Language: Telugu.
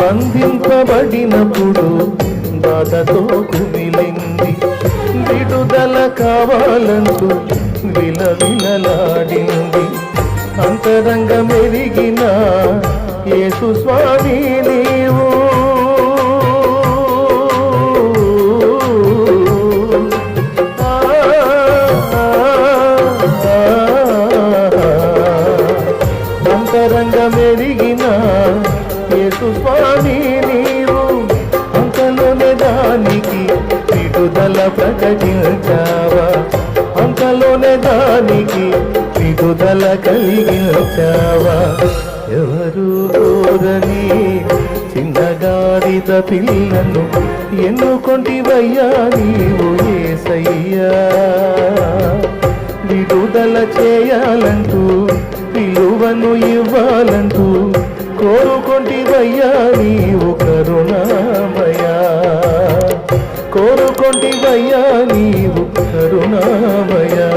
బంధింపబడినప్పుడు బాధతో కుమిలింది. విడుదల కావాలంటూ విలవిలలాడింది. అంతరంగ మెరిగిన యేసు స్వామి నీవు. ఆ, ఆ, అంతరంగ మెరిగిన యేసు స్వామి నీవు అంకలోని దానికి విడుదల ప్రకటించావా? అంకలోని దానికి విడుదల కలిగించావా? ఎవరు కోరని చిన్నగాడిద పిల్లను ఎన్నుకొంటివయ్యా నీవు ఏసయ్యా? విడుదల చేయాలంటూ పిలువ కోరుకోండి కోరుకొంటివయ్యా నీవు కరుణామయ్యా